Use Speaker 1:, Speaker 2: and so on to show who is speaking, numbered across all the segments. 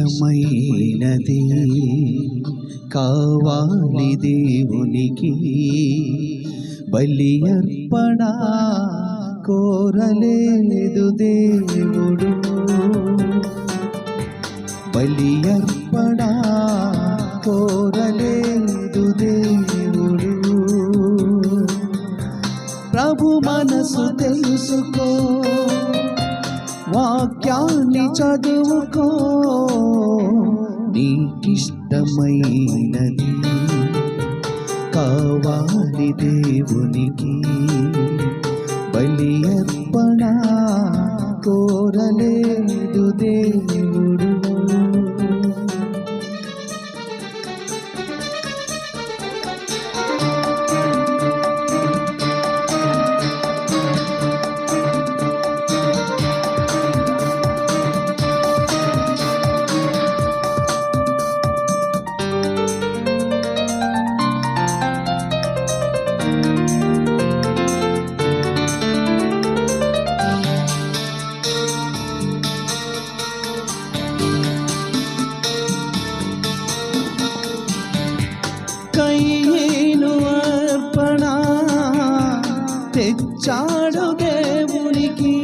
Speaker 1: నీకిష్టమైనది కావాలి దేవునికి బలి అర్పణ కోరలేదు దేవుడు. బలి అర్పణ కోరలేదు దేవుడు. ప్రభు మనసు తెలుసుకో వాక్ వాక్యాన్ని చదువుకో. నీకిష్టమైనది కావాలి దేవునికి. బలి అర్పణ కోరలేదు దేవుని దేవునికి.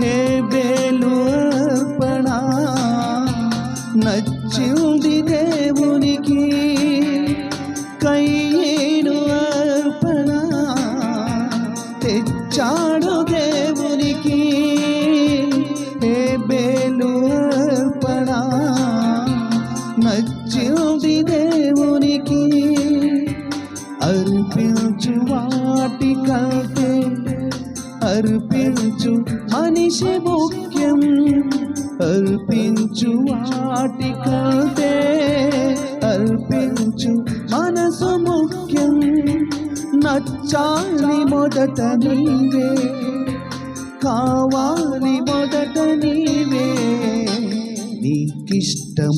Speaker 1: హే బేలు అర్పణ నచ్చింది దేవునికి. కయ్యేను అర్పణ తెచ్చాడు దేవునికి. హే బేలు అర్పణ నచ్చింది దేవునికి. అర్పించు వాటి కల్ప అర్పించు మనిషి ముఖ్యం. అర్పించు వాటి అర్పించు మనసు ముఖ్యం. నచ్చాలి మొదట నీవే. కావాలి మొదట నీవే. నీకిష్టమైనది.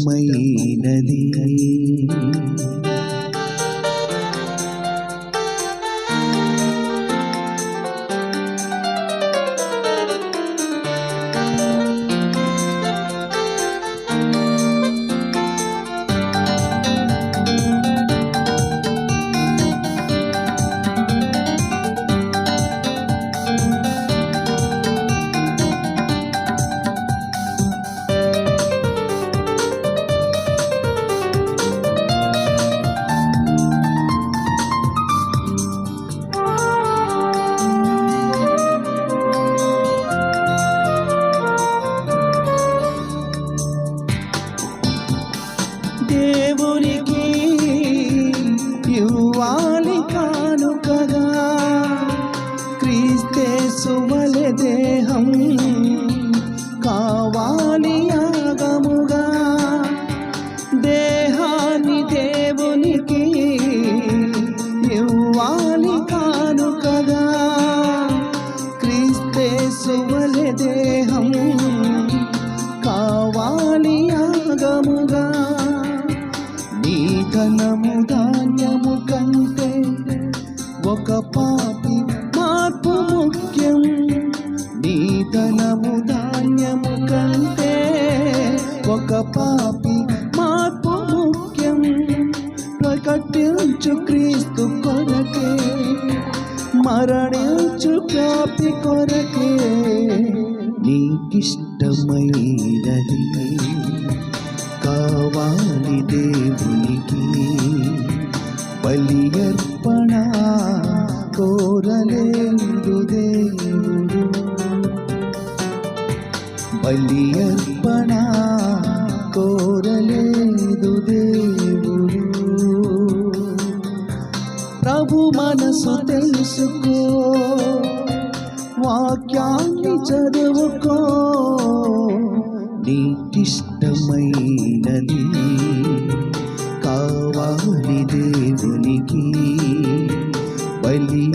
Speaker 1: క్రీస్తే దేహం కావాలి యాగముగా నీ ధనము ధాన్యము కంటే ఒక పాపి మార్పు ముఖ్యం. నీ ధనము ధాన్యము కంటే ఒక పాపి మార్పు ముఖ్యం. ప్రకటించు క్రీస్తు కొరకే మరణించు కాపి కొరకే. బలి అర్పణ కోరలేదు దేవుడు. ప్రభు మనసు తెలుసుకో వాక్యాన్ని చదువుకో నీకిష్టమైనది కావాలి దేవునికి. బలి